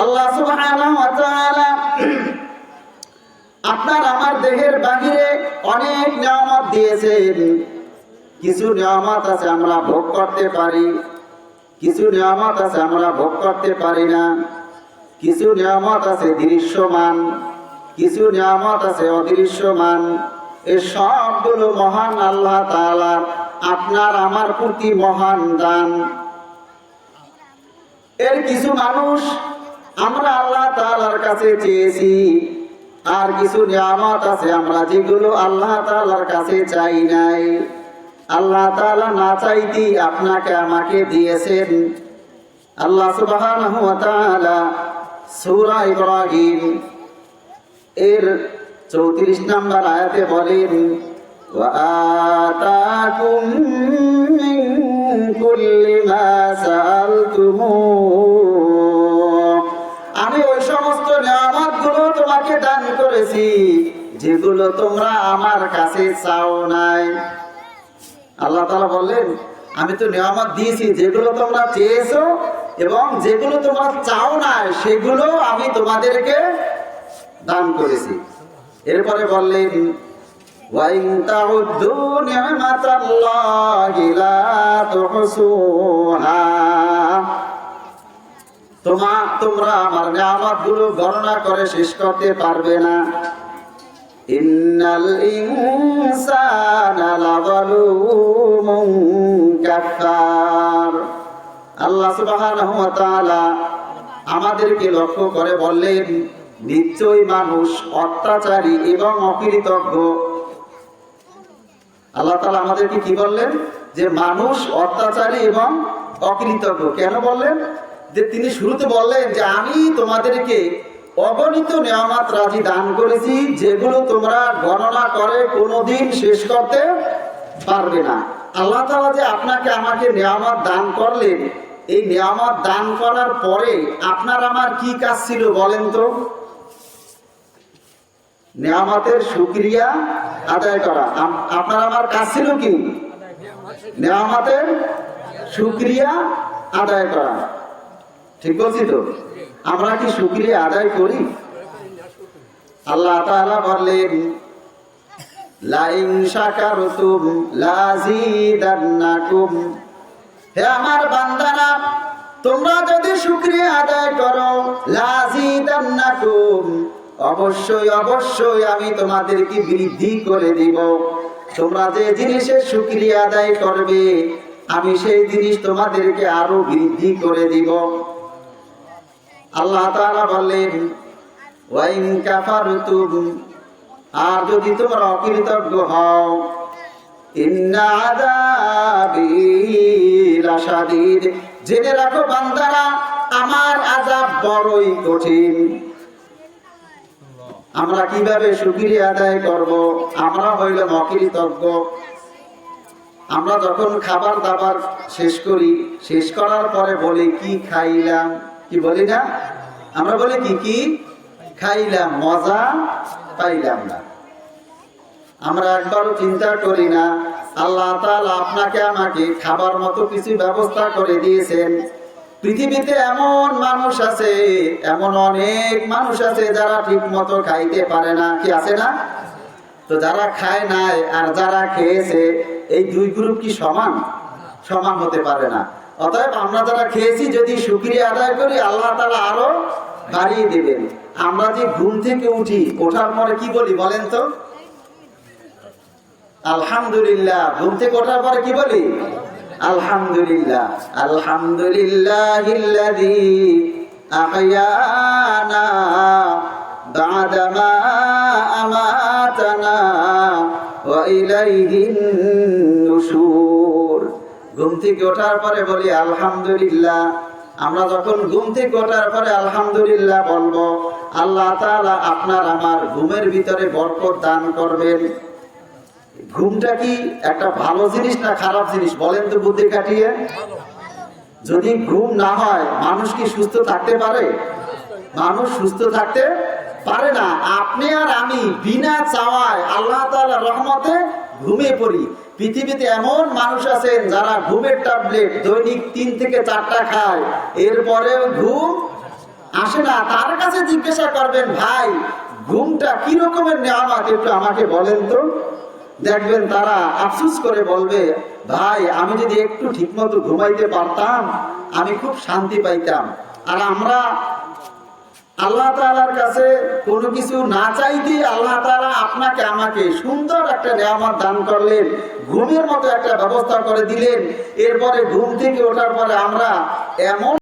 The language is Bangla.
আল্লাহ আপনার আমার দেহের বাহিরে অনেক নিয়ামত দিয়েছেন। কিছু নিয়ামত আছে আমরা ভোগ করতে পারি, কিছু নিয়ামত আছে আমরা ভোগ করতে পারি না, কিছু নিয়ামত আছে দৃশ্যমান, কিছু নিয়ামত আছে অদৃশ্যমান। এই সবগুলো মহান আল্লাহ তাআলা আপনার আমার প্রতি মহান দান। এর কিছু মানুষ আমরা আল্লাহ তালার কাছে চেয়েছি। আর কিছু নিয়ামত আছে আমরা যেগুলো আল্লাহ তালার কাছে চাই নাই। আল্লাহ তালা না চাইতেই আপনাকে আমাকে দিয়েছেন। আল্লাহ তাআলা সূরা ইব্রাহিম এর 34 নম্বর আয়াতে বলেন, ওয়া আতাকুম মিন কুল্লি মা করেছি, যেগুলো তোমরা আমার কাছে চাও নাই। আল্লাহ তাআলা বললেন, আমি তো নিয়ামত দিয়েছি, যেগুলো তোমরা চেয়েছো এবং যেগুলো তোমরা চাও না সেগুলো আমি তোমাদেরকে দান করেছি। এরপরে বললেন, ওয়াইন তোমা তোমরা আমার নিয়ামতগুলো গণনা করে শেষ করতে পারবে না। ইন্নাল ইনসানা লাযালুমুন কাফার আল্লাহ সুবহানাহু ওয়া তাআলা আমাদেরকে লক্ষ্য করে বললেন, নিশ্চয়ই মানুষ অত্যাচারী এবং অকৃতজ্ঞ আল্লাহ তাআলা আমাদেরকে কি বললেন? যে মানুষ অত্যাচারী এবং অকৃতজ্ঞ কেন বললেন? যে তিনি শুরুতে বললেন যে আমি তোমাদেরকে অগণিত নিয়ামত রাজি দান করেছি, যেগুলো তোমরা গণনা করে কোনোদিন শেষ করতে পারবে না। আল্লাহ তাআলা যে আপনাকে আমাকে নিয়ামত দান করলেন, এই নিয়ামত দান করার পরে আপনার আমার কি কাজ ছিল বলেন তো? নিয়ামতের সুক্রিয়া আদায় করা। আপনার আমার কাজ ছিল কি? নিয়ামতের সুক্রিয়া আদায় করা। ঠিক বলছি তো? আমরা কি সুক্রিয়া আদায় করি? আল্লাহ তাআলা বললেন, লাইন শাকারতুম লাজিদান্নাকুম। হে আমার বান্দারা, তোমরা যদি শুকরিয়া আদায় করো, লাজিদান্নাকুম, অবশ্যই অবশ্যই আমি তোমাদেরকে বৃদ্ধি করে দিব। তোমরা যে জিনিসের শুকরিয়া আদায় করবে, আমি সেই জিনিস তোমাদেরকে আরও বৃদ্ধি করে দিব। আল্লাহ তাআলা বললেন, ওয়াইন আর যদি তোমরা অকৃতজ্ঞ হও জেনে রাখো বান্দারা, আমার আযাব বড়ই কঠিন। আমরা কীভাবে শুকরিয়া আদায় করব? আমরা হইলাম অকৃতজ্ঞ। আমরা যখন খাবার দাবার শেষ করি, শেষ করার পরে বলি, কি খাইলাম? কি বলি না আমরা বলি কি? কি? খাইলাম, মজা পাইলাম না। আমরা একবারও চিন্তা করি না। আল্লাহ তাআলা আপনাকে আমাকে খাবার মতো কিছু ব্যবস্থা করে দিয়েছেন। পৃথিবীতে এমন মানুষ আছে, এমন অনেক মানুষ আছে যারা ঠিক মতো খাইতে পারে না। কি আছে না? তো যারা খায় নাই আর যারা খেয়েছে, এই দুই গ্রুপ কি সমান? সমান হতে পারে না। অতএব আমরা যারা খেয়েছি, যদি শুক্রিয়া আদায় করি, আল্লাহ তারা আরও বাড়িয়ে দেবেন। আমরা যে ঘুম থেকে উঠি, ওঠার পরে কি বলি বলেন তো? আলহামদুলিল্লাহ। ঘুম থেকে ওঠার পরে কি বলি? আলহামদুলিল্লাহ। আলহামদুলিল্লাহ আহয়ানা বাদামা আমাতানা ওয়া ইলাইহিন নুশুর। ঘুম থেকে ওঠার পরে বলি, আলহামদুলিল্লাহ। আমরা যখন ঘুম থেকে ওঠার পরে আলহামদুলিল্লাহ বলব, আল্লাহ তাআলা আপনার আমার ঘুমের ভিতরে বরকত দান করবেন। ঘুমটা কি একটা ভালো জিনিস না খারাপ জিনিস? বলেন তো বুদ্ধি কাটিয়ে যদি ঘুম না হয়, মানুষ কি সুস্থ থাকতে পারে? মানুষ সুস্থ থাকতে পারে না। আপনি আর আমি বিনা চাওয়ায় আল্লাহ তাআলার রহমতে ঘুমিয়ে পড়ি। পৃথিবীতে এমন মানুষ আছেন যারা ঘুমের ট্যাবলেট দৈনিক তিন থেকে চারটা খায়। এরপরেও ঘুম আসে না। তার কাছে জিজ্ঞাসা করবেন, ভাই, ঘুমটা কি রকমের নেওয়ামাত একটু আমাকে বলেন তো। দেখবেন তারা আফসুস করে বলবে, ভাই, আমি যদি একটু ঠিকমতো ঘুমাইতে পারতাম, আমি খুব শান্তি পাইতাম। আর আমরা আল্লাহ তালার কাছে কোনো কিছু না চাইতে আল্লাহ তালা আপনাকে, আমাকে সুন্দর একটা নেয়ামত দান করলেন, ঘুমের মতো একটা ব্যবস্থা করে দিলেন। এরপরে ঘুম থেকে ওঠার পরে আমরা এমন